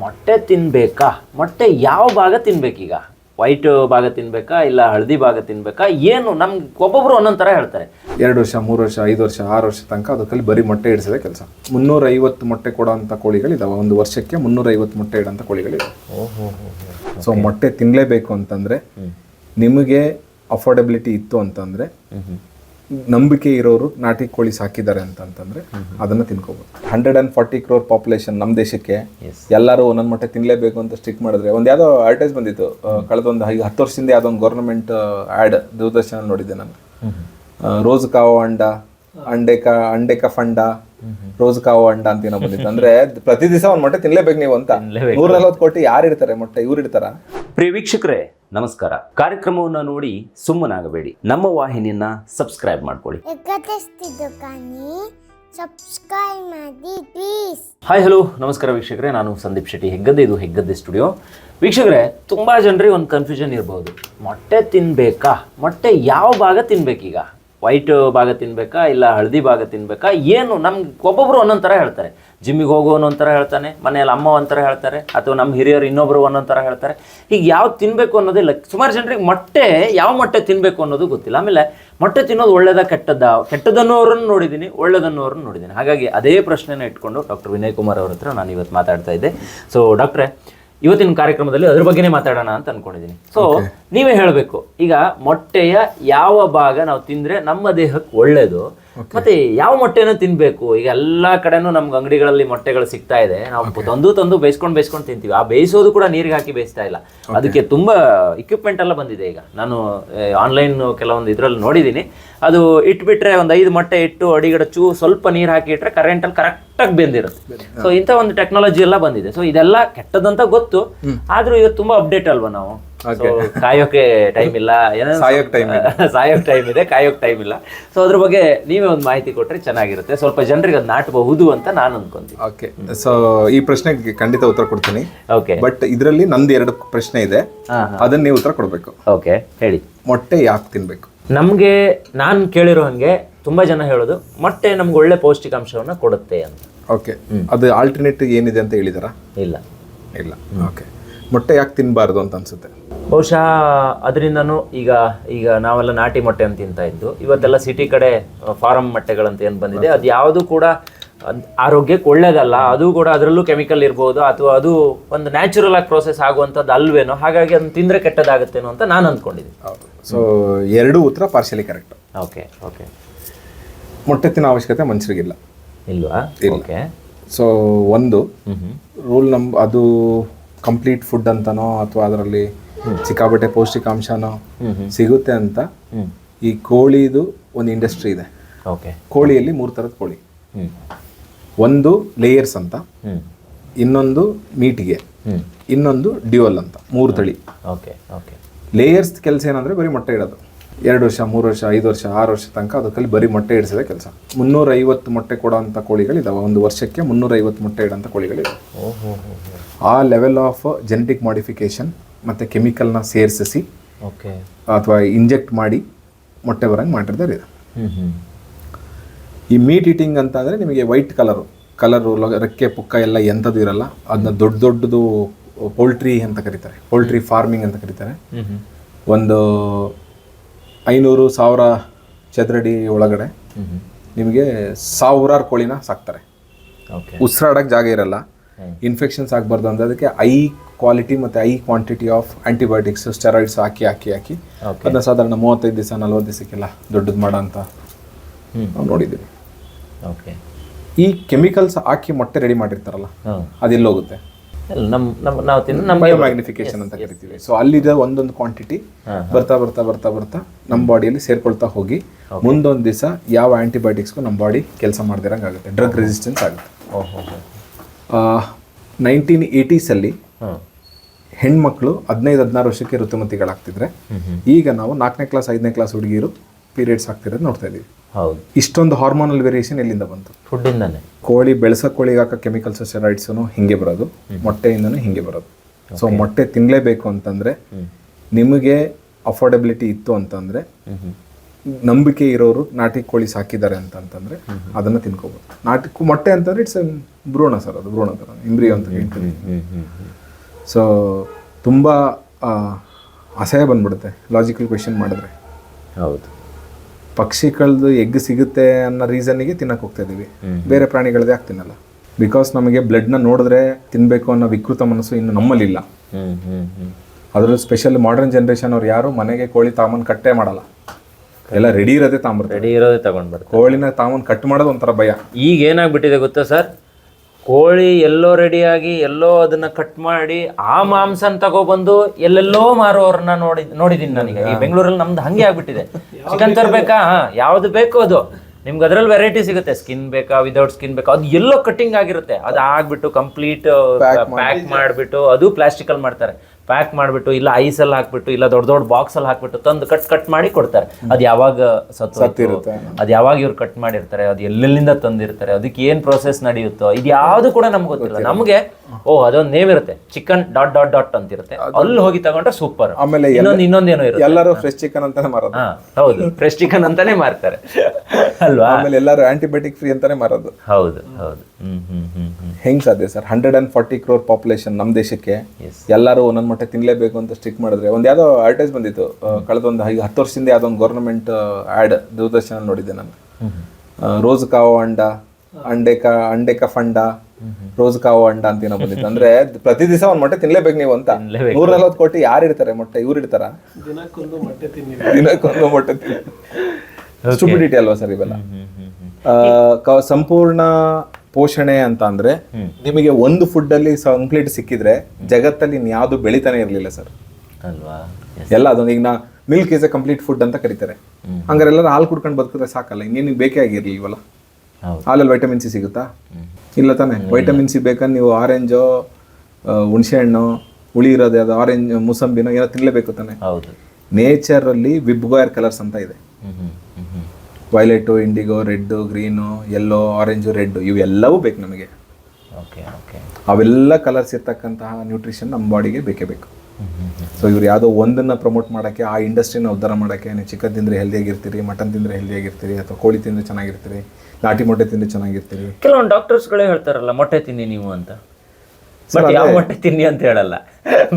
ಮೊಟ್ಟೆ ತಿನ್ಬೇಕಾ? ಮೊಟ್ಟೆ ಯಾವ ಭಾಗ ತಿನ್ಬೇಕೀಗ? ವೈಟ್ ಭಾಗ ತಿನ್ಬೇಕಾ ಇಲ್ಲ ಹಳದಿ ಭಾಗ ತಿನ್ಬೇಕಾ? ಏನು? ನಮ್ಗೆ ಒಬ್ಬೊಬ್ರು ಒಂದೊಂದು ಥರ ಹೇಳ್ತಾರೆ. ಎರಡು ವರ್ಷ ಮೂರು ವರ್ಷ ಐದು ವರ್ಷ ಆರು ವರ್ಷ ತನಕ ಅದಕ್ಕಲ್ಲಿ ಬರೀ ಮೊಟ್ಟೆ ಇಡಿಸೋದೇ ಕೆಲಸ. ಮುನ್ನೂರೈವತ್ತು ಮೊಟ್ಟೆ ಕೊಡೋಂಥ ಕೋಳಿಗಳಿದಾವೆ. ಒಂದು ವರ್ಷಕ್ಕೆ ಮುನ್ನೂರೈವತ್ತು ಮೊಟ್ಟೆ ಇಡೋಂಥ ಕೋಳಿಗಳಿವೆ. ಸೊ ಮೊಟ್ಟೆ ತಿನ್ನಲೇಬೇಕು ಅಂತಂದ್ರೆ ನಿಮಗೆ ಅಫೋರ್ಡೆಬಿಲಿಟಿ ಇತ್ತು ಅಂತಂದ್ರೆ ನಂಬಿಕೆ ಇರೋರು ನಾಟಿ ಕೋಳಿ ಸಾಕಿದ್ದಾರೆ ಅಂತಂತಂದ್ರೆ ಅದನ್ನ ತಿನ್ಕೋಬಹುದು hundred and forty crore population ನಮ್ಮ ದೇಶಕ್ಕೆ ಎಲ್ಲರೂ ಒಂದೊಂದು ಮಟ್ಟ ತಿನ್ಲೇಬೇಕು ಅಂತ ಸ್ಟಿಕ್ ಮಾಡಿದ್ರೆ ಒಂದ್ ಯಾವ್ದೋ ಅಡ್ವರ್ಟೈಸ್ ಬಂದಿತ್ತು ಕಳೆದ ಒಂದು ಐದು ಹತ್ತು ವರ್ಷದಿಂದ ಯಾವ್ದೋ ಒಂದು ಗೌರ್ಮೆಂಟ್ ಆ್ಯಡ್ ದೂರದರ್ಶನ ನೋಡಿದ್ದೆ ನಾನು. ರೋಸ್ ಕಾವು ಅಂಡ ಅಂಡೆ ಅಂಡೇಕ ಕ ಫಂಡ ರೋಸ್ ಕಾವು ಅಂಡ ಅಂತ ಏನೋ ಬಂದಿತ್ತು. ಅಂದ್ರೆ ಪ್ರತಿ ದಿವಸ ಒಂದ್ ಮೊಟ್ಟೆ ತಿನ್ಲೇಬೇಕು ನೀವು ಅಂತ. ನೂರ ನಲ್ವತ್ತು ಕೋಟಿ ಯಾರು ಇರ್ತಾರೆ ಮೊಟ್ಟೆ ಇವ್ರು ಇರ್ತಾರ ಪ್ರಿಯ ವೀಕ್ಷಕರೇ ನಮಸ್ಕಾರ. ಕಾರ್ಯಕ್ರಮವನ್ನು ನೋಡಿ ಸುಮ್ಮನಾಗಬೇಡಿ. ನಮ್ಮ ವಾಹಿನಿಯನ್ನ ಸಬ್ಸ್ಕ್ರೈಬ್ ಮಾಡ್ಕೊಳ್ಳಿ. ಸಬ್ಸ್ಕ್ರೈಬ್ ಮಾಡಿ ಪ್ಲೀಸ್ ಹಾಯ್ ಹಲೋ ನಮಸ್ಕಾರ ವೀಕ್ಷಕರೇ ನಾನು ಸಂದೀಪ್ ಶೆಟ್ಟಿ ಹೆಗ್ಗದ್ದೆ ಇದು ಹೆಗ್ಗದ್ದೆ ಸ್ಟುಡಿಯೋ ವೀಕ್ಷಕರೇ ತುಂಬ ಜನರಿಗೆ ಒಂದು ಕನ್ಫ್ಯೂಷನ್ ಇರಬಹುದು ಮೊಟ್ಟೆ ತಿನ್ಬೇಕಾ? ಮೊಟ್ಟೆ ಯಾವ ಭಾಗ ತಿನ್ಬೇಕೀಗ? ವೈಟ್ ಭಾಗ ತಿನ್ಬೇಕಾ ಇಲ್ಲ ಹಳದಿ ಭಾಗ ತಿನ್ಬೇಕಾ? ಏನು ನಮ್ಗೆ ಒಬ್ಬೊಬ್ರು ಒಂದೊಂದು ಥರ ಹೇಳ್ತಾರೆ. ಜಿಮ್ಮಿಗೆ ಹೋಗೋನು ಒಂಥರ ಹೇಳ್ತಾನೆ, ಮನೆಯಲ್ಲಿ ಅಮ್ಮ ಒಂಥರ ಹೇಳ್ತಾರೆ, ಅಥವಾ ನಮ್ಮ ಹಿರಿಯರು ಇನ್ನೊಬ್ಬರು ಒಂದೊಂದು ಥರ ಹೇಳ್ತಾರೆ. ಈಗ ಯಾವ್ದು ತಿನ್ನಬೇಕು ಅನ್ನೋದಿಲ್ಲ ಸುಮಾರು ಜನರಿಗೆ ಮೊಟ್ಟೆ, ಯಾವ ಮೊಟ್ಟೆ ತಿನ್ನಬೇಕು ಅನ್ನೋದು ಗೊತ್ತಿಲ್ಲ. ಆಮೇಲೆ ಮೊಟ್ಟೆ ತಿನ್ನೋದು ಒಳ್ಳೆಯದ ಕೆಟ್ಟದ್ದ? ಕೆಟ್ಟದನ್ನೋರನ್ನು ನೋಡಿದ್ದೀನಿ ಒಳ್ಳೇದನ್ನೋರನ್ನು ನೋಡಿದ್ದೀನಿ. ಹಾಗಾಗಿ ಅದೇ ಪ್ರಶ್ನೆನ ಇಟ್ಕೊಂಡು ಡಾಕ್ಟರ್ ವಿನಯ್ ಕುಮಾರ್ ಅವ್ರ ಹತ್ರ ನಾನು ಇವತ್ತು ಮಾತಾಡ್ತಾ ಇದ್ದೆ. ಸೊ ಡಾಕ್ಟ್ರೆ ಇವತ್ತಿನ ಕಾರ್ಯಕ್ರಮದಲ್ಲಿ ಅದ್ರ ಬಗ್ಗೆನೇ ಮಾತಾಡೋಣ ಅಂತ ಅನ್ಕೊಂಡಿದ್ದೀನಿ. ಸೊ ನೀವೇ ಹೇಳಬೇಕು ಈಗ ಮೊಟ್ಟೆಯ ಯಾವ ಭಾಗ ನಾವು ತಿಂದ್ರೆ ನಮ್ಮ ದೇಹಕ್ಕೆ ಒಳ್ಳೇದು ಮತ್ತೆ ಯಾವ ಮೊಟ್ಟೆನೂ ತಿನ್ಬೇಕು. ಈಗ ಎಲ್ಲಾ ಕಡೆನೂ ನಮ್ಗೆ ಅಂಗಡಿಗಳಲ್ಲಿ ಮೊಟ್ಟೆಗಳು ಸಿಗ್ತಾ ಇದೆ. ನಾವು ತಂದು ತಂದು ಬೇಯಿಸ್ಕೊಂಡು ಬೇಯಿಸ್ಕೊಂಡು ತಿಂತೀವಿ. ಆ ಬೇಯಿಸೋದು ಕೂಡ ನೀರಿಗೆ ಹಾಕಿ ಬೇಯಿಸ್ತಾ ಇಲ್ಲ. ಅದಕ್ಕೆ ತುಂಬಾ ಇಕ್ವಿಪ್ಮೆಂಟ್ ಎಲ್ಲ ಬಂದಿದೆ ಈಗ. ನಾನು ಆನ್ಲೈನ್ ಕೆಲವೊಂದು ಇದರಲ್ಲಿ ನೋಡಿದ್ದೀನಿ ಅದು ಇಟ್ಬಿಟ್ರೆ ಒಂದು ಐದು ಮೊಟ್ಟೆ ಇಟ್ಟು ಅಡಿಗಡ ಚೂ ಸ್ವಲ್ಪ ನೀರು ಹಾಕಿ ಇಟ್ಟರೆ ಕರೆಂಟಲ್ಲಿ ಕರೆಕ್ಟಾಗಿ ಬೆಂದಿರುತ್ತೆ. ಸೊ ಇಂಥ ಒಂದು ಟೆಕ್ನಾಲಜಿ ಎಲ್ಲ ಬಂದಿದೆ. ಸೊ ಇದೆಲ್ಲ ಕೆಟ್ಟದಂತ ಗೊತ್ತು. ಆದರೂ ಇವತ್ತು ತುಂಬಾ ಅಪ್ಡೇಟ್ ಅಲ್ವಾ ನಾವು? ಕಾಯೋಕೆ ಟೈಮ್ ಇಲ್ಲ. ಸಾಯೋಕ್ ಟೈಮ್ ಸಾಯೋಕ್ ಟೈಮ್ ಇದೆ ಕಾಯೋಕ್ ಟೈಮ್ ಇಲ್ಲ. ಸೊ ಅದ್ರ ಬಗ್ಗೆ ನೀವೇ ಒಂದು ಮಾಹಿತಿ ಕೊಟ್ರೆ ಚೆನ್ನಾಗಿರುತ್ತೆ. ಸ್ವಲ್ಪ ಜನರಿಗೆ ಅದು ನಾಟಬಹುದು ಅಂತ ನಾನು ಅನ್ಕೊಂತೀನಿ. ಓಕೆ ಸೊ ಈ ಪ್ರಶ್ನೆಗೆ ಖಂಡಿತ ಉತ್ತರ ಕೊಡ್ತೀನಿ. ಓಕೆ ಬಟ್ ಇದರಲ್ಲಿ ನಂದು ಎರಡು ಪ್ರಶ್ನೆ ಇದೆ. ಅದನ್ನ ನೀವು ಉತ್ತರ ಕೊಡಬೇಕು. ಓಕೆ ಹೇಳಿ. ಮೊಟ್ಟೆ ಯಾಕೆ ತಿನ್ಬೇಕು? ನಮಗೆ ನಾನು ಕೇಳಿರೋ ಹಂಗೆ ತುಂಬಾ ಜನ ಹೇಳೋದು ಮೊಟ್ಟೆ ನಮ್ಗೆ ಒಳ್ಳೆ ಪೌಷ್ಟಿಕಾಂಶವನ್ನ ಕೊಡುತ್ತೆ ಅಂತ. ಓಕೆ ಅದು ಆಲ್ಟರ್ನೇಟಿವ್ ಏನಿದೆ ಅಂತ ಹೇಳಿದಾರಾ? ಇಲ್ಲ. ಇಲ್ಲ. ಓಕೆ ಮೊಟ್ಟೆ ಯಾಕೆ ತಿನ್ನಬಾರ್ದು ಅಂತ ಅನ್ಸುತ್ತೆ? ಬಹುಶಃ ಅದರಿಂದನೂ ಈಗ ಈಗ ನಾವೆಲ್ಲ ನಾಟಿ ಮೊಟ್ಟೆ ಅಂತ ತಿಂತಾ ಇದ್ದು ಇವತ್ತೆಲ್ಲ ಸಿಟಿ ಕಡೆ ಫಾರಂ ಮೊಟ್ಟೆಗಳಂತ ಏನು ಬಂದಿದೆ ಅದು ಯಾವುದು ಕೂಡ ಆರೋಗ್ಯಕ್ಕೆ ಒಳ್ಳೇದಲ್ಲ ಅದು ಕೂಡ ಅದರಲ್ಲೂ ಕೆಮಿಕಲ್ ಇರ್ಬೋದು ಅಥವಾ ಅದು ಒಂದು ನ್ಯಾಚುರಲ್ ಆಗಿ ಪ್ರೋಸೆಸ್ ಆಗುವಂಥದ್ದು ಅಲ್ವೇನೋ ಹಾಗಾಗಿ ಅದನ್ನು ತಿಂದರೆ ಕೆಟ್ಟದಾಗುತ್ತೇನೋ ಅಂತ ನಾನು ಅಂದ್ಕೊಂಡಿದ್ದೀನಿ. ಸೊ ಎರಡೂ ಉತ್ತರ ಪಾರ್ಶಲಿ ಕರೆಕ್ಟ್ ಓಕೆ ಓಕೆ ಮೊಟ್ಟೆ ತಿನ್ನೋ ಅವಶ್ಯಕತೆ ಮನುಷ್ಯರಿಗಿಲ್ಲ. ಇಲ್ವಾ? ಓಕೆ ಸೊ ಒಂದು ರೂಲ್ ನಂಬ ಅದು ಕಂಪ್ಲೀಟ್ ಫುಡ್ ಅಂತನೋ ಅಥವಾ ಅದರಲ್ಲಿ ಸಿಕ್ಕಾಪಟ್ಟೆ ಪೌಷ್ಟಿಕಾಂಶನೋ ಸಿಗುತ್ತೆ ಅಂತ ಈ ಕೋಳಿದು ಒಂದು ಇಂಡಸ್ಟ್ರಿ ಇದೆ. ಓಕೆ. ಕೋಳಿಯಲ್ಲಿ ಮೂರು ಥರದ ಕೋಳಿ. ಒಂದು ಲೇಯರ್ಸ್ ಅಂತ ಇನ್ನೊಂದು ಮೀಟಿಗೆ ಇನ್ನೊಂದು ಡ್ಯುವಲ್ ಅಂತ ಮೂರು ತಳಿ. Okay okay. ಲೇಯರ್ಸ್ ಕೆಲಸ ಏನಂದ್ರೆ ಬರೀ ಮೊಟ್ಟೆ ಇಡೋದು. ಎರಡು ವರ್ಷ ಮೂರು ವರ್ಷ ಐದು ವರ್ಷ ಆರು ವರ್ಷ ತನಕ ಅದಕ್ಕಲ್ಲಿ ಬರೀ ಮೊಟ್ಟೆ ಇಡಿಸೋದೇ ಕೆಲಸ. ಮುನ್ನೂರ ಐವತ್ತು ಮೊಟ್ಟೆ ಕೊಡೋಂಥ ಕೋಳಿಗಳಿದಾವೆ ಒಂದು ವರ್ಷಕ್ಕೆ ಮುನ್ನೂರ ಐವತ್ತು ಮೊಟ್ಟೆ ಇಡೋಂಥ ಕೋಳಿಗಳಿವೆ ಆ ಲೆವೆಲ್ ಆಫ್ ಜೆನೆಟಿಕ್ ಮಾಡಿಫಿಕೇಶನ್ ಮತ್ತು ಕೆಮಿಕಲ್ನ ಸೇರಿಸಿ ಓಕೆ ಅಥವಾ ಇಂಜೆಕ್ಟ್ ಮಾಡಿ ಮೊಟ್ಟೆ ಬರಂಗೆ ಮಾಡಿರ್ತಾರೆ ಇದು ಈ ಮೀಟ್ ಈಟಿಂಗ್ ಅಂತ ಅಂದರೆ ನಿಮಗೆ ವೈಟ್ ಕಲರು ಕಲರು ರೆಕ್ಕೆ ಪುಕ್ಕ ಎಲ್ಲ ಎಂಥದ್ದು ಇರಲ್ಲ ಅದನ್ನ ದೊಡ್ಡ ದೊಡ್ಡದು ಪೋಲ್ಟ್ರಿ ಅಂತ ಕರೀತಾರೆ ಪೋಲ್ಟ್ರಿ ಫಾರ್ಮಿಂಗ್ ಅಂತ ಕರೀತಾರೆ. ಒಂದು ಐನೂರು ಸಾವಿರ ಚದರಡಿ ಒಳಗಡೆ ನಿಮಗೆ ಸಾವಿರಾರು ಕೋಳಿನ ಸಾಕ್ತಾರೆ. ಓಕೆ ಉಸಿರಾಡಕ್ಕೆ ಜಾಗ ಇರಲ್ಲ. ಇನ್ಫೆಕ್ಷನ್ಸ್ ಆಗಬಾರ್ದು ಅಂತ ಅದಕ್ಕೆ ಐ ಕ್ವಾಲಿಟಿ ಮತ್ತು high quantity of antibiotics steroids ಹಾಕಿ ಹಾಕಿ ಹಾಕಿ. ಅದನ್ನ ಸಾಧಾರಣ ಮೂವತ್ತೈದು ದಿವಸ ನಲ್ವತ್ತು ದಿವಸಕ್ಕೆಲ್ಲ ದೊಡ್ಡದು ಮಾಡೋ ಅಂತ ನಾವು ನೋಡಿದ್ದೀವಿ. ಓಕೆ ಈ ಕೆಮಿಕಲ್ಸ್ ಹಾಕಿ ಮೊಟ್ಟೆ ರೆಡಿ ಮಾಡಿರ್ತಾರಲ್ಲ ಹಾಂ. ಅದೆಲ್ಲಿ ಹೋಗುತ್ತೆ? ನಮ್ಮ ನಮ್ಮ ನಾವು ತಿನ್ನ ನಮ್ಮ ಬಯೋಮ್ಯಾಗ್ನಿಫಿಕೇಶನ್ ಅಂತ ಕರಿತೀವಿ. ಸೊ ಅಲ್ಲಿದೆ ಒಂದೊಂದು ಕ್ವಾಂಟಿಟಿ ಬರ್ತಾ ಬರ್ತಾ ಬರ್ತಾ ಬರ್ತಾ ನಮ್ಮ ಬಾಡಿಯಲ್ಲಿ ಸೇರ್ಕೊಳ್ತಾ ಹೋಗಿ ಮುಂದೊಂದು ದಿವಸ ಯಾವ ಆ್ಯಂಟಿಬಯೋಟಿಕ್ಸ್ಗೂ ನಮ್ಮ ಬಾಡಿ ಕೆಲಸ ಮಾಡ್ದಿರಂಗೆ ಆಗುತ್ತೆ. ಡ್ರಗ್ ರೆಸಿಸ್ಟೆನ್ಸ್ ಆಗುತ್ತೆ ಓಹೋ. ನೈನ್ಟೀನ್ ಏಯ್ಟೀಸಲ್ಲಿ ಹೆಣ್ಮಕ್ಳು ಹದಿನೈದು ಹದಿನಾರು ವರ್ಷಕ್ಕೆ ಋತುಮತಿಗಳಾಗ್ತಿದ್ರೆ ಈಗ ನಾವು ನಾಲ್ಕನೇ ಕ್ಲಾಸ್ ಐದನೇ ಕ್ಲಾಸ್ ಹುಡುಗಿಯರು ಪೀರಿಯಡ್ಸ್ ಆಗ್ತಿರೋದು ನೋಡ್ತಾ ಇದ್ದೀವಿ. ಹೌದು. ಇಷ್ಟೊಂದು ಹಾರ್ಮೋನಲ್ ವೇರಿಯೇಷನ್ ಎಲ್ಲಿಂದ ಬಂತು? ಫುಡ್ಡಿಂದಾನೆ. ಕೋಳಿ ಬೆಳೆಸೋ ಕೋಳಿಗೆ ಹಾಕೋ ಕೆಮಿಕಲ್ಸ್ ಸ್ಟೆರಾಯ್ಡ್ಸು ಹಿಂಗೆ ಬರೋದು. ಮೊಟ್ಟೆಯಿಂದನೂ ಹಿಂಗೆ ಬರೋದು. ಸೊ ಮೊಟ್ಟೆ ತಿನ್ನಲೇಬೇಕು ಅಂತಂದರೆ ನಿಮಗೆ ಅಫೋರ್ಡೆಬಿಲಿಟಿ ಇತ್ತು ಅಂತಂದರೆ ನಂಬಿಕೆ ಇರೋರು ನಾಟಿ ಕೋಳಿ ಸಾಕಿದ್ದಾರೆ ಅಂತಂತಂದ್ರೆ ಅದನ್ನ ತಿನ್ಕೋಬಹುದು ನಾಟಿ ಮೊಟ್ಟೆ ಅಂತಂದ್ರೆ ಇಟ್ಸ್ ಭ್ರೂಣ ಸರ್ ಅದು ಭ್ರೂಣ ಥರ ಇಂಬ್ರಿಯೋ ಅಂತ ಹೇಳ್ತೀವಿ ಸೊ ತುಂಬ ಅಸಹ್ಯ ಬಂದ್ಬಿಡುತ್ತೆ ಲಾಜಿಕಲ್ ಕ್ವೆಶನ್ ಮಾಡಿದ್ರೆ. ಹೌದು. ಪಕ್ಷಿಗಳದ್ದು ಎಗ್ ಸಿಗುತ್ತೆ ಅನ್ನೋ ರೀಸನ್ನಿಗೆ ತಿನ್ನಕ್ಕೆ ಹೋಗ್ತಾ ಇದೀವಿ. ಬೇರೆ ಪ್ರಾಣಿಗಳದ್ದು ಯಾಕೆ ತಿನ್ನಲ್ಲ ಬಿಕಾಸ್ ನಮಗೆ ಬ್ಲಡ್ನ ನೋಡಿದ್ರೆ ತಿನ್ನಬೇಕು ಅನ್ನೋ ವಿಕೃತ ಮನಸ್ಸು ಇನ್ನು ನಮ್ಮಲ್ಲಿಲ್ಲ. ಇಲ್ಲ ಅದರಲ್ಲೂ ಸ್ಪೆಷಲ್ ಮಾಡರ್ನ್ ಜನ್ರೇಷನ್ ಅವ್ರು ಯಾರು ಮನೆಗೆ ಕೋಳಿ ತಾಮನ್ ಕಟ್ಟೆ ಮಾಡಲ್ಲ. ಎಲ್ಲ ರೆಡಿ ಇರೋದೇ ತಾಂಬರ್ತಾರೆ ರೆಡಿ ಇರೋದೇ ತಗೊಂಡ್ ಬರ್ತಾರೆ ಕೋಳಿನ ತಾಮನ್ ಕಟ್ ಮಾಡೋದು ಒಂಥರ ಭಯ. ಈಗ ಏನಾಗ್ಬಿಟ್ಟಿದೆ ಗೊತ್ತಾ ಸರ್? ಕೋಳಿ ಎಲ್ಲೋ ರೆಡಿಯಾಗಿ ಎಲ್ಲೋ ಅದನ್ನ ಕಟ್ ಮಾಡಿ ಆ ಮಾಂಸನ್ ತಗೊಬಂದು ಎಲ್ಲೆಲ್ಲೋ ಮಾರೋರನ್ನ ನೋಡಿ ನೋಡಿದೀನಿ ನನಗೆ. ಈ ಬೆಂಗಳೂರಲ್ಲಿ ನಮ್ದು ಹಂಗೆ ಆಗ್ಬಿಟ್ಟಿದೆ. ಚಿಕನ್ ತರಬೇಕಾ? ಯಾವ್ದು ಬೇಕೋ ಅದು. ನಿಮ್ಗೆ ಅದ್ರಲ್ಲಿ ವೆರೈಟಿ ಸಿಗುತ್ತೆ. ಸ್ಕಿನ್ ಬೇಕಾ ವಿದೌಟ್ ಸ್ಕಿನ್ ಬೇಕಾ ಅದು ಎಲ್ಲೋ ಕಟಿಂಗ್ ಆಗಿರುತ್ತೆ. ಅದು ಆಗ್ಬಿಟ್ಟು ಕಂಪ್ಲೀಟ್ ಪ್ಯಾಕ್ ಮಾಡಿಬಿಟ್ಟು ಅದು ಪ್ಲಾಸ್ಟಿಕಲ್ಲಿ ಮಾಡ್ತಾರೆ. ಪ್ಯಾಕ್ ಮಾಡಿಬಿಟ್ಟು ಇಲ್ಲ ಐಸಲ್ಲಿ ಹಾಕ್ಬಿಟ್ಟು ಇಲ್ಲ ದೊಡ್ಡ ದೊಡ್ಡ ಬಾಕ್ಸ್ ಅಲ್ಲಿ ಹಾಕ್ಬಿಟ್ಟು ತಂದು ಕಟ್ ಕಟ್ ಮಾಡಿ ಕೊಡ್ತಾರೆ. ಅದು ಯಾವಾಗ ಸತ್ತು ಅದು ಯಾವಾಗ ಇವ್ರು ಕಟ್ ಮಾಡಿರ್ತಾರೆ? ಅದು ಎಲ್ಲೆಲ್ಲಿಂದ ತಂದಿರ್ತಾರೆ? ಅದಕ್ಕೆ ಏನ್ ಪ್ರೊಸೆಸ್ ನಡೆಯುತ್ತೋ? ಇದು ಯಾವುದು ಕೂಡ ನಮ್ಗೆ ಗೊತ್ತಿಲ್ಲ. ನಮಗೆ ಓ ಅದೊಂದು ನೇಮ್ ಇರುತ್ತೆ ಚಿಕನ್ ಡಾಟ್ ಡಾಟ್ ಡಾಟ್ ಅಂತ ಇರುತ್ತೆ ಅಲ್ಲಿ ಹೋಗಿ ತಗೊಂಡ್ರೆ ಸೂಪರ್ ಆಮೇಲೆ ಇನ್ನೊಂದು ಇನ್ನೊಂದೇನೋ ಇರುತ್ತೆ. ಎಲ್ಲರೂ ಫ್ರೆಶ್ ಚಿಕನ್ ಅಂತಾನೆ ಮಾರೋದು. ಹೌದು. ಫ್ರೆಶ್ ಚಿಕನ್ ಅಂತಾನೆ ಮಾರ್ತಾರೆ. ಅಲ್ವಾ? ಆಮೇಲೆ ಎಲ್ಲರೂ ಆಂಟಿಬಯೋಟಿಕ್ ಫ್ರೀ ಅಂತಾನೆ ಮಾರೋದು. ಹೌದು ಹೌದು. ಹ್ಮ್ ಹ್ಮ್ ಹ್ಮ್ ಹ್ಮ್. ಹೆಂಗ್ ಸಾಧ್ಯ sir? Hundred and forty crore population ನಮ್ಮ ದೇಶಕ್ಕೆ. ಎಲ್ಲರೂ ಒಂದೊಂದು ಮಟ್ಟ ತಿನ್ಲೇಬೇಕು ಅಂತ ಸ್ಟಿಕ್ ಮಾಡಿದ್ರೆ. ಒಂದು ಯಾವುದೋ ಅಡ್ವರ್ಟೈಸ್ ಬಂದಿತ್ತು. ಕಳೆದ ಒಂದು ಐದು ಹತ್ತು ವರ್ಷದಿಂದ ಯಾವುದೋ ಒಂದು ಗೌರ್ಮೆಂಟ್ ಆ್ಯಡ್ ದೂರದರ್ಶನ ನೋಡಿದ್ದೆ ನಾನು. ರೋಸ್ ಕಾವು ಅಂಡ ಅಂಡೆ ಕಾ ಅಂಡೆ ಕ ಫಂಡ ರೋಸ್ ಕಾವು ಅಂಡ ಅಂತ ಏನೋ ಬಂದಿತ್ತು. ಅಂದ್ರೆ ಪ್ರತಿ ದಿವಸ ಒಂದು ಮೊಟ್ಟೆ ತಿನ್ಲೇಬೇಕು ನೀವು ಅಂತ. ನೂರ ನಲ್ವತ್ತು ಕೋಟಿ ಯಾರು ಇರ್ತಾರೆ ಮೊಟ್ಟೆ? ಇವ್ರು ಇಡ್ತಾರ? ದಿನಕ್ಕೊಂದು ಮೊಟ್ಟೆ ಸ್ಟುಪಿಡಿಟಿ ಅಲ್ವಾ ಸರ್ ಇವೆಲ್ಲ? ಆ, ಕ- ಸಂಪೂರ್ಣ ಪೋಷಣೆ ಅಂತ ಅಂದ್ರೆ ನಿಮಗೆ ಒಂದು ಫುಡ್ ಅಲ್ಲಿ ಕಂಪ್ಲೀಟ್ ಸಿಕ್ಕಿದ್ರೆ ಜಗತ್ತಲ್ಲಿ ಇನ್ಯಾವುದು ಬೆಳಿತಾನೆ ಇರಲಿಲ್ಲ ಸರ್. ಅಲ್ವಾ? ಎಲ್ಲ ಅದೊಂದು ಈಗ ನಾ milk is a complete food ಅಂತ ಕರೀತಾರೆ. ಹಂಗಾರೆ ಎಲ್ಲರೂ ಹಾಲು ಕುಡ್ಕೊಂಡು ಬದುಕಿದ್ರೆ ಸಾಕಲ್ಲ ಇನ್ನೇನು ಬೇಕೇ ಆಗಿರ್ಲಿ ಇವಲ್ಲ ಹಾಲಲ್ಲಿ ವೈಟಮಿನ್ ಸಿ ಸಿಗುತ್ತಾ? ಇಲ್ಲ ತಾನೆ ವೈಟಮಿನ್ ಸಿ ಬೇಕಂದ್ರೆ ನೀವು ಆರೆಂಜು ಹುಣಸೆ ಹಣ್ಣು ಹುಳಿ ಇರೋದು ಅದು ಆರೆಂಜ್ ಮೂಸಂಬಿನೋ ಏನೋ ತಿನ್ಲೇಬೇಕು ತಾನೆ. ಹೌದು. ನೇಚರಲ್ಲಿ ವಿಬ್ಗೋಯರ್ ಕಲರ್ಸ್ ಅಂತ ಇದೆ. Violet indigo red green yellow orange red ಇವೆಲ್ಲವೂ ಬೇಕು ನಮಗೆ. Okay okay. ಅವೆಲ್ಲ ಕಲರ್ಸ್ ಇರ್ತಕ್ಕಂತಹ ನ್ಯೂಟ್ರಿಷನ್ ನಮ್ಮ ಬಾಡಿಗೆ ಬೇಕೇ ಬೇಕು. ಸೊ ಇವ್ರು ಯಾವುದೋ ಒಂದನ್ನು ಪ್ರಮೋಟ್ ಮಾಡೋಕ್ಕೆ ಆ ಇಂಡಸ್ಟ್ರಿನ ಉದ್ಧಾರ ಮಾಡೋಕ್ಕೆ ನೀವು ಚಿಕನ್ ತಿಂದರೆ ಹೆಲ್ದಿಯಾಗಿರ್ತೀರಿ ಮಟನ್ ತಿಂದರೆ ಹೆಲ್ದಿಯಾಗಿರ್ತೀರಿ ಅಥವಾ ಕೋಳಿ ತಿಂದರೆ ಚೆನ್ನಾಗಿರ್ತೀರಿ ನಾಟಿ ಮೊಟ್ಟೆ ತಿಂದರೆ ಚೆನ್ನಾಗಿರ್ತೀರಿ. ಕೆಲವೊಂದು ಡಾಕ್ಟರ್ಸ್ಗಳೇ ಹೇಳ್ತಾರಲ್ಲ ಮೊಟ್ಟೆ ತಿನ್ನಿ ನೀವು ಅಂತ. ಬಟ್ ಯಾವ ಮೊಟ್ಟೆ ತಿನ್ನಿ ಅಂತ ಹೇಳಲ್ಲ.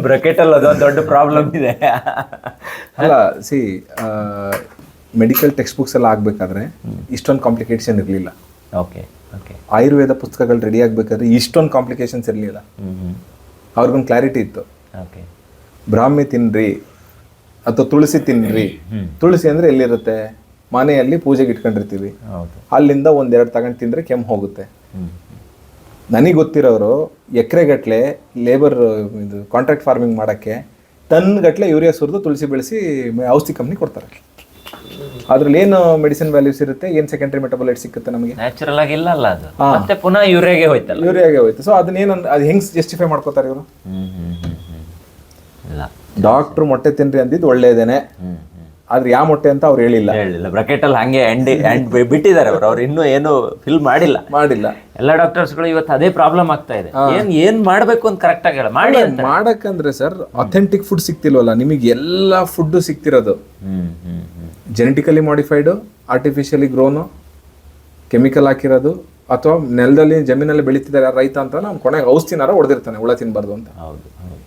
ಬ್ರಕೆಟಲ್ಲಿ ಅದೊಂದು ದೊಡ್ಡ ಪ್ರಾಬ್ಲಮ್ ಇದೆ. ಅಲ್ಲ ಸಿ ಮೆಡಿಕಲ್ ಟೆಕ್ಸ್ಟ್ ಬುಕ್ಸ್ ಎಲ್ಲ ಆಗಬೇಕಾದ್ರೆ ಇಷ್ಟೊಂದು ಕಾಂಪ್ಲಿಕೇಶನ್ ಇರಲಿಲ್ಲ. ಓಕೆ ಓಕೆ ಆಯುರ್ವೇದ ಪುಸ್ತಕಗಳು ರೆಡಿ ಆಗಬೇಕಾದ್ರೆ ಇಷ್ಟೊಂದು ಕಾಂಪ್ಲಿಕೇಶನ್ಸ್ ಇರಲಿಲ್ಲ. ಅವ್ರಿಗೊಂದು ಕ್ಲಾರಿಟಿ ಇತ್ತು. ಓಕೆ ಬ್ರಾಹ್ಮಿ ತಿನ್ರಿ ಅಥವಾ ತುಳಸಿ ತಿನ್ರಿ. ತುಳಸಿ ಅಂದರೆ ಎಲ್ಲಿರುತ್ತೆ? ಮನೆಯಲ್ಲಿ ಪೂಜೆಗೆ ಇಟ್ಕೊಂಡಿರ್ತೀವಿ. ಹೌದು. ಅಲ್ಲಿಂದ ಒಂದೆರಡು ತಗೊಂಡು ತಿಂದರೆ ಕೆಮ್ಮು ಹೋಗುತ್ತೆ. ನನಗೆ ಗೊತ್ತಿರೋರು ಎಕರೆಗಟ್ಟಲೆ ಲೇಬರ್ ಇದು ಕಾಂಟ್ರಾಕ್ಟ್ ಫಾರ್ಮಿಂಗ್ ಮಾಡೋಕ್ಕೆ ಟನ್ ಗಟ್ಟಲೆ ಯೂರಿಯಾ ಸುರಿದು ತುಳಸಿ ಬೆಳೆಸಿ ಔಷಧಿ ಕಂಪ್ನಿ ಕೊಡ್ತಾರೆ. ಅದ್ರಲ್ಲಿ ಏನು ಮೆಡಿಸಿನ್ ವ್ಯಾಲ್ಯೂಸ್ ಇರುತ್ತೆ? ಏನ್ ಸೆಕೆಂಡರಿ ಮೆಟಬಲೈಟ್ ಸಿಕ್ಕುತ್ತೆ ನಮಗೆ? ನ್ಯಾಚುರಲ್ ಆಗಿ ಇಲ್ಲ ಅಲ್ಲ ಅದು. ಮತ್ತೆ ಪುನಃ ಯೂರಿಯಾಗೆ ಹೋಯ್ತಲ್ಲ. ಯೂರಿಯಾಗೆ ಹೋಯ್ತು. ಸೊ ಅದನ್ನೇನು ಅದು ಹೆಂಗ್ ಜಸ್ಟಿಫೈ ಮಾಡ್ಕೋತಾರೆ ಇವರು? ಇಲ್ಲ. ಡಾಕ್ಟ್ರು ಮೊಟ್ಟೆ ತಿನ್ರಿ ಅಂದಿದ್ದು ಒಳ್ಳೇದೇನೆ. ಆದ್ರೆ ಯಾವ ಮೊಟ್ಟೆ ಅಂತ ಅವ್ರು ಹೇಳಿಲ್ಲ. ಹೇಳಿಲ್ಲ. ಬ್ರಕೆಟ್ ಅಲ್ಲಿ ಹಂಗೆ ಎಂಡಿ ಎಂಡ್ ಬಿಟ್ಟಿದ್ದಾರೆ ಅವ್ರು. ಅವ್ರು ಇನ್ನೂ ಏನು ಫಿಲ್ ಮಾಡಿಲ್ಲ. ಮಾಡಿಲ್ಲ. ಎಲ್ಲ ಡಾಕ್ಟರ್ಸ್ಗಳು ಇವತ್ತು ಅದೇ ಪ್ರಾಬ್ಲಮ್ ಆಗ್ತಾ ಇದೆ. ಏನ್ ಏನ್ ಮಾಡ್ಬೇಕು ಅಂತ ಕರೆಕ್ಟ್ ಆಗಿ ಹೇಳ. ಮಾಡಿ ಮಾಡಕ್ಕಂದ್ರೆ ಸರ್ ಅಥೆಂಟಿಕ್ ಫುಡ್ ಸಿಕ್ತಿಲ್ವಲ್ಲ? ನಿಮಗೆ ಎಲ್ಲಾ ಫುಡ್ ಸಿಕ್ತಿರೋದು. ಹ್ಮ್ ಹ್ಮ್ ಹ್ಮ್. Genetically modified artificially grown chemical ಹಾಕಿರೋದು ಅಥವಾ ನೆಲದಲ್ಲಿ ಜಮೀನಲ್ಲಿ ಬೆಳೀತಿದ್ದಾರೆ ರೈತ ಅಂತ ನಾವು ಕೊನೆಗೆ ಔಷಧಿನಾರ ಹೊಡೆದಿರ್ತಾನೆ ಹುಳ ತಿನ್ನಬಾರ್ದು ಅಂತ. ಹೌದು ಹೌದು.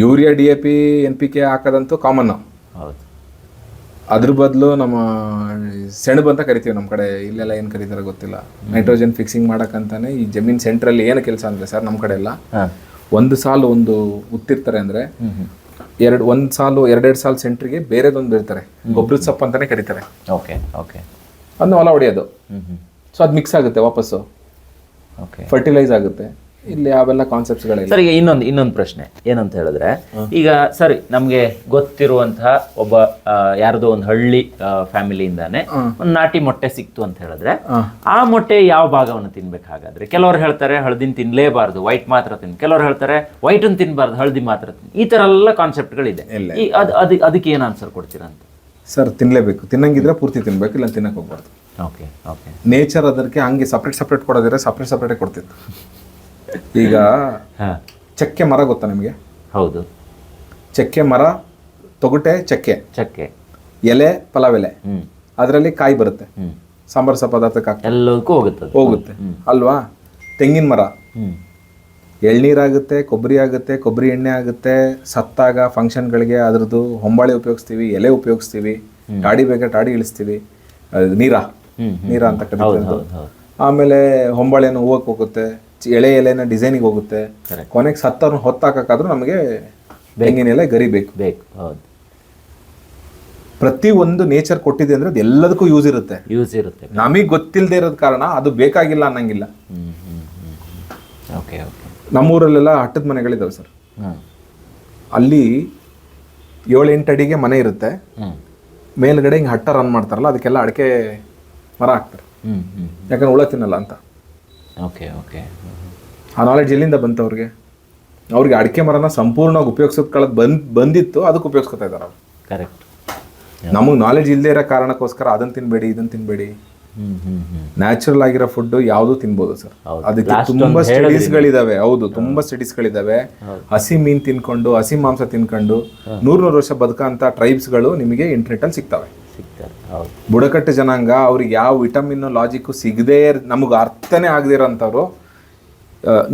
Urea D A P N P K ಹಾಕೋದಂತೂ common ಹೌದು. ಅದ್ರ ಬದಲು ನಮ್ಮ ಸೆಣಬು ಅಂತ ಕರಿತೀವಿ ನಮ್ಮ ಕಡೆ ಇಲ್ಲೆಲ್ಲ ಏನು ಕರೀತಾರೆ ಗೊತ್ತಿಲ್ಲ. ನೈಟ್ರೋಜನ್ ಫಿಕ್ಸಿಂಗ್ ಮಾಡೋಕ್ಕಂತಾನೆ ಈ ಜಮೀನ್ ಸೆಂಟ್ರಲ್ಲಿ ಏನು ಕೆಲಸ ಅಂದರೆ ಸರ್ ನಮ್ಮ ಕಡೆ ಎಲ್ಲ ಒಂದು ಸಾಲು ಒಂದು ಉತ್ತಿರ್ತಾರೆ ಅಂದ್ರೆ ಎರಡು ಒಂದು ಸಾಲು ಎರಡೆರಡು ಸಾಲು ಸೆಂಟ್ರಿಗೆ ಬೇರೆದೊಂದು ಬೀಳ್ತಾರೆ. ಗೊಬ್ಬರದ ಸೊಪ್ಪು ಅಂತಾನೆ ಕರೀತಾರೆ. Okay okay. ಅದನ್ನ ಹೊಲ ಹೊಡೆಯೋದು. ಸೊ ಅದು ಮಿಕ್ಸ್ ಆಗುತ್ತೆ ವಾಪಸ್ಸು. ಓಕೆ. ಫರ್ಟಿಲೈಸ್ ಆಗುತ್ತೆ. ಇಲ್ಲಿ ಅವೆಲ್ಲ ಕಾನ್ಸೆಪ್ಟ್ಗಳಿಲ್ಲ ಸರ್ ಈಗ ಇನ್ನೊಂದು ಇನ್ನೊಂದು ಪ್ರಶ್ನೆ. ಏನಂತ ಹೇಳಿದ್ರೆ ಈಗ ಸರಿ ನಮ್ಗೆ ಗೊತ್ತಿರುವಂತಹ ಒಬ್ಬ ಯಾರ್ದೋ ಒಂದು ಹಳ್ಳಿ ಫ್ಯಾಮಿಲಿಯಿಂದಾನೆ ಒಂದು ನಾಟಿ ಮೊಟ್ಟೆ ಸಿಕ್ತು ಅಂತ ಹೇಳಿದ್ರೆ ಆ ಮೊಟ್ಟೆ ಯಾವ ಭಾಗವನ್ನು ತಿನ್ಬೇಕಾಗಾದ್ರೆ? ಕೆಲವರು ಹೇಳ್ತಾರೆ ಹಳದಿನ ತಿನ್ಲೇಬಾರ್ದು ವೈಟ್ ಮಾತ್ರ ತಿನ್. ಕೆಲವರು ಹೇಳ್ತಾರೆ ವೈಟ್ ಅನ್ನು ತಿನ್ಬಾರ್ದು ಹಳದಿ ಮಾತ್ರ ತಿನ್. ಈ ತರ ಎಲ್ಲ ಕಾನ್ಸೆಪ್ಟ್ಗಳಿದೆ ಈ ಅದು ಅದು ಅದಕ್ಕೆ ಏನು ಆನ್ಸರ್ ಕೊಡ್ತೀರಾ ಅಂತ? ಸರ್ ತಿನ್ಲೇಬೇಕು. ತಿನ್ನಂಗಿದ್ರೆ ಪೂರ್ತಿ ತಿನ್ಬೇಕು ಇಲ್ಲ ತಿನ್ನಕ್ಕೆ ಹೋಗ್ಬಾರ್ದು ಓಕೆ ಓಕೆ ನೇಚರ್ ಅದಕ್ಕೆ ಹಂಗೆ ಸಪ್ರೇಟ್ ಸಪ್ರೇಟ್ ಕೊಡೋದಿದ್ರೆ ಸಪ್ರೇಟ್ ಸಪ್ರೇಟೇ ಕೊಡ್ತಿತ್ತು. ಈಗ ಹಾ. ಚಕ್ಕೆ ಮರ ಗೊತ್ತಾ ನಿಮಗೆ? ಹೌದು. ಚಕ್ಕೆ ಮರ ತೊಗಟೆ ಚಕ್ಕೆ. ಚಕ್ಕೆ. ಎಲೆ ಪಲಾವ್ ಎಲೆ. ಹ್ಮ್. ಅದರಲ್ಲಿ ಕಾಯಿ ಬರುತ್ತೆ. ಹ್ಮ್. ಸಾಂಬಾರ್ ಸ ಪದಾರ್ಥಕ್ಕೆ ಹಾಕ್ತಾರೆ ಎಲ್ಲದಕ್ಕೂ ಹೋಗುತ್ತದೆ ಹೋಗುತ್ತೆ. ಅಲ್ವಾ? ತೆಂಗಿನ ಮರ. ಹ್ಮ್. ಎಳ್ನೀರಾಗುತ್ತೆ ಕೊಬ್ಬರಿ ಆಗುತ್ತೆ ಕೊಬ್ಬರಿ ಎಣ್ಣೆ ಆಗುತ್ತೆ ಸತ್ತಾಗ ಫಂಕ್ಷನ್ಗಳಿಗೆ ಅದ್ರದ್ದು ಹೊಂಬಾಳೆ ಉಪಯೋಗಿಸ್ತೀವಿ ಎಲೆ ಉಪಯೋಗಿಸ್ತೀವಿ ಟಾಡಿ ಬೇಕಾ ಟಾಡಿ ಇಳಿಸ್ತೀವಿ. ನೀರಾ ನೀರ. ಹ್ಮ್, ನೀರ ಅಂತ ಕರೀತಾರೆ ಹೌದು ಹೌದು. ಆಮೇಲೆ ಹೊಂಬಾಳೆನ ಹೂವಕ್ಕೆ ಹೋಗುತ್ತೆ. ಎಳೆ ಎಲೆನ ಡಿಸೈನಿಗೆ ಹೋಗುತ್ತೆ. ಕೊನೆಗೆ ಸತ್ತವ್ರನ್ನ ಹೊತ್ತಾಕಾದ್ರೂ ನಮಗೆ ಬೆಂಗಿನ ಎಲೆ ಗರಿ ಬೇಕು. ಬೇಕು ಹೌದು. ಪ್ರತಿ ಒಂದು ನೇಚರ್ ಕೊಟ್ಟಿದೆ ಅಂದ್ರೆ ಅದು ಎಲ್ಲದಕ್ಕೂ ಯೂಸ್ ಇರುತ್ತೆ. ಯೂಸ್ ಇರುತ್ತೆ. ನಮಗೆ ಗೊತ್ತಿಲ್ಲದೆ ಇರೋದ್ ಕಾರಣ ಅದು ಬೇಕಾಗಿಲ್ಲ ಅನ್ನಂಗಿಲ್ಲ. ಓಕೆ ಓಕೆ ನಮ್ಮೂರಲ್ಲೆಲ್ಲ ಹಟ್ಟದ ಮನೆಗಳಿದಾವೆ ಸರ್. ಅಲ್ಲಿ ಏಳು ಎಂಟು ಅಡಿಗೆ ಮನೆ ಇರುತ್ತೆ. ಮೇಲ್ಗಡೆ ಹಿಂಗೆ ಹಟ್ಟ ರನ್ ಮಾಡ್ತಾರಲ್ಲ ಅದಕ್ಕೆಲ್ಲ ಅಡಿಕೆ ಮರ ಹಾಕ್ತಾರೆ. ಯಾಕಂದ್ರೆ ಹುಳ ತಿನ್ನಲ್ಲ ಅಂತ. ಓಕೆ ಓಕೆ ಆ ನಾಲೆಡ್ಜ್ ಎಲ್ಲಿಂದ ಬಂತು ಅವ್ರಿಗೆ ಅವ್ರಿಗೆ ಅಡಿಕೆ ಮರನ ಸಂಪೂರ್ಣವಾಗಿ ಉಪಯೋಗಿಸ್ಕೊಳ್ಳೋದು ಬಂದ್ ಬಂದಿತ್ತು ಅದಕ್ಕೆ ಉಪಯೋಗಿಸ್ಕೊತಾ ಇದ್ದಾರೆ ಅವ್ರು. ಕರೆಕ್ಟ್ ನಮಗೆ ನಾಲೆಡ್ಜ್ ಇಲ್ಲದೇ ಇರೋ ಕಾರಣಕ್ಕೋಸ್ಕರ ಅದನ್ನು ತಿನ್ಬೇಡಿ ಇದನ್ನು ತಿನ್ಬೇಡಿ. ನ್ಯಾಚುರಲ್ ಆಗಿರೋ ಫುಡ್ ಯಾವುದು ತಿನ್ಬೋದು ಸರ್? ಅದಕ್ಕೆ ತುಂಬಾ. ಸ್ಟಡೀಸ್ಗಳಿದಾವೆ ಹೌದು ತುಂಬಾ ಸ್ಟಡೀಸ್ಗಳಿದಾವೆ ಹಸಿ ಮೀನ್ ತಿನ್ಕೊಂಡು ಹಸಿ ಮಾಂಸ ತಿನ್ಕೊಂಡು ನೂರು ನೂರು ವರ್ಷ ಬದುಕಂತ ಟ್ರೈಬ್ಸ್ಗಳು ನಿಮಗೆ ಇಂಟರ್ನೆಟ್ ಅಲ್ಲಿ ಸಿಗ್ತವೆ. ಬುಡಕಟ್ಟು ಜನಾಂಗ ಅವ್ರಿಗೆ ಯಾವ ವಿಟಮಿನ್ ಲಾಜಿಕ್ಕು ಸಿಗದೇ ನಮಗೆ ಅರ್ಥನೇ ಆಗದಿರೋಂಥವ್ರು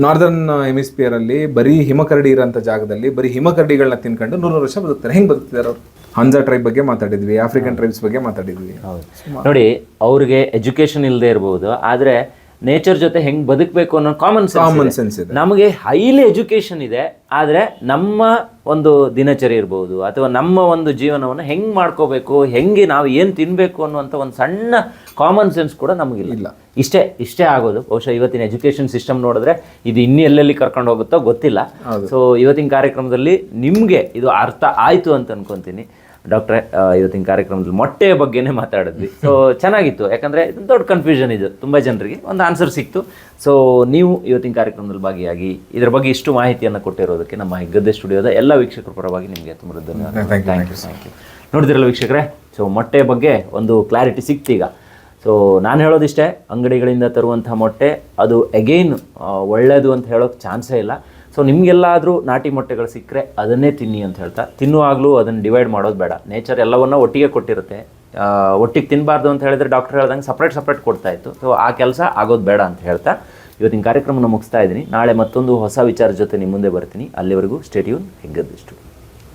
ನಾರ್ದರ್ನ್ ಹೆಮಿಸ್ಪಿಯರಲ್ಲಿ ಬರೀ ಹಿಮಕರಡಿ ಇರೋಂಥ ಜಾಗದಲ್ಲಿ ಬರೀ ಹಿಮಕರಡಿಗಳನ್ನ ತಿನ್ಕೊಂಡು ನೂರು ವರ್ಷ ಬದುಕ್ತಾರೆ. ಹೆಂಗೆ ಬದುಕ್ತಿದ್ದಾರೆ ಅವರು? ಹಂಜಾ ಟ್ರೈಬ್ ಬಗ್ಗೆ ಮಾತಾಡಿದ್ವಿ ಆಫ್ರಿಕನ್ ಟ್ರೈಬ್ಸ್ ಬಗ್ಗೆ ಮಾತಾಡಿದ್ವಿ. ಹೌದು. ನೋಡಿ ಅವ್ರಿಗೆ ಎಜುಕೇಶನ್ ಇಲ್ಲದೆ ಇರ್ಬೋದು ಆದ್ರೆ ನೇಚರ್ ಜೊತೆ ಹೆಂಗ್ ಬದುಕಬೇಕು ಅನ್ನೋ ಕಾಮನ್ ಕಾಮನ್ ಸೆನ್ಸ್ ಇದೆ. ನಮಗೆ ಹೈಲಿ ಎಜುಕೇಶನ್ ಇದೆ ಆದ್ರೆ ನಮ್ಮ ಒಂದು ದಿನಚರಿ ಇರ್ಬೋದು ಅಥವಾ ನಮ್ಮ ಒಂದು ಜೀವನವನ್ನು ಹೆಂಗ್ ಮಾಡ್ಕೋಬೇಕು ಹೆಂಗೆ ನಾವು ಏನ್ ತಿನ್ಬೇಕು ಅನ್ನುವಂತ ಒಂದು ಸಣ್ಣ ಕಾಮನ್ ಸೆನ್ಸ್ ಕೂಡ ನಮಗಿಲ್ಲ. ಇಲ್ಲ. ಇಷ್ಟೇ ಇಷ್ಟೇ ಆಗೋದು. ಬಹುಶಃ ಇವತ್ತಿನ ಎಜುಕೇಶನ್ ಸಿಸ್ಟಮ್ ನೋಡಿದ್ರೆ ಇದು ಇನ್ನೂ ಎಲ್ಲೆಲ್ಲಿ ಕರ್ಕೊಂಡು ಹೋಗುತ್ತೋ ಗೊತ್ತಿಲ್ಲ. ಸೊ ಇವತ್ತಿನ ಕಾರ್ಯಕ್ರಮದಲ್ಲಿ ನಿಮಗೆ ಇದು ಅರ್ಥ ಆಯ್ತು ಅಂತ ಅನ್ಕೊಂತೀನಿ. ಡಾಕ್ಟ್ರೆ ಇವತ್ತಿನ ಕಾರ್ಯಕ್ರಮದಲ್ಲಿ ಮೊಟ್ಟೆಯ ಬಗ್ಗೆನೇ ಮಾತಾಡಿದ್ವಿ. ಸೊ ಚೆನ್ನಾಗಿತ್ತು. ಯಾಕಂದರೆ ಇದು ದೊಡ್ಡ ಕನ್ಫ್ಯೂಷನ್ ಇದು ತುಂಬ ಜನರಿಗೆ. ಒಂದು ಆನ್ಸರ್ ಸಿಕ್ತು. ಸೊ ನೀವು ಇವತ್ತಿನ ಕಾರ್ಯಕ್ರಮದಲ್ಲಿ ಭಾಗಿಯಾಗಿ ಇದರ ಬಗ್ಗೆ ಇಷ್ಟು ಮಾಹಿತಿಯನ್ನು ಕೊಟ್ಟಿರೋದಕ್ಕೆ ನಮ್ಮ ಹೆಗ್ಗದ್ದೆ ಸ್ಟುಡಿಯೋದ ಎಲ್ಲ ವೀಕ್ಷಕರ ಪರವಾಗಿ ನಿಮಗೆ ತುಂಬ ಧನ್ಯವಾದ ಥ್ಯಾಂಕ್ ಯು ಥ್ಯಾಂಕ್ ಯು ನೋಡಿದಿರಲ್ಲ ವೀಕ್ಷಕರೇ? ಸೊ ಮೊಟ್ಟೆಯ ಬಗ್ಗೆ ಒಂದು ಕ್ಲಾರಿಟಿ ಸಿಕ್ತೀಗ ಸೊ ನಾನು ಹೇಳೋದಿಷ್ಟೇ ಅಂಗಡಿಗಳಿಂದ ತರುವಂಥ ಮೊಟ್ಟೆ ಅದು ಎಗೈನ್ ಒಳ್ಳೆಯದು ಅಂತ ಹೇಳೋಕ್ಕೆ ಚಾನ್ಸೇ ಇಲ್ಲ. ಸೊ ನಿಮಗೆಲ್ಲಾದರೂ ನಾಟಿ ಮೊಟ್ಟೆಗಳು ಸಿಕ್ಕರೆ ಅದನ್ನೇ ತಿನ್ನಿ ಅಂತ ಹೇಳ್ತಾ, ತಿನ್ನುವಾಗಲೂ ಅದನ್ನು ಡಿವೈಡ್ ಮಾಡೋದು ಬೇಡ. ನೇಚರ್ ಎಲ್ಲವನ್ನ ಒಟ್ಟಿಗೆ ಕೊಟ್ಟಿರುತ್ತೆ. ಒಟ್ಟಿಗೆ ತಿನ್ನಬಾರ್ದು ಅಂತ ಹೇಳಿದ್ರೆ ಡಾಕ್ಟರ್ ಹೇಳ್ದಂಗೆ ಸಪ್ರೇಟ್ ಸಪ್ರೇಟ್ ಕೊಡ್ತಾ ಇತ್ತು. ಸೊ ಆ ಕೆಲಸ ಆಗೋದು ಬೇಡ ಅಂತ ಹೇಳ್ತಾ, ಇವತ್ತಿನ ಕಾರ್ಯಕ್ರಮನ ಮುಗಿಸ್ತಾ ಇದ್ದೀನಿ. ನಾಳೆ ಮತ್ತೊಂದು ಹೊಸ ವಿಚಾರ ಜೊತೆ ನಿಮ್ಮ ಮುಂದೆ ಬರ್ತೀನಿ. ಅಲ್ಲಿವರೆಗೂ ಸ್ಟೇಟ್ಯೂನ್ ಹೆಗ್ಗದ್ದಿಷ್ಟು.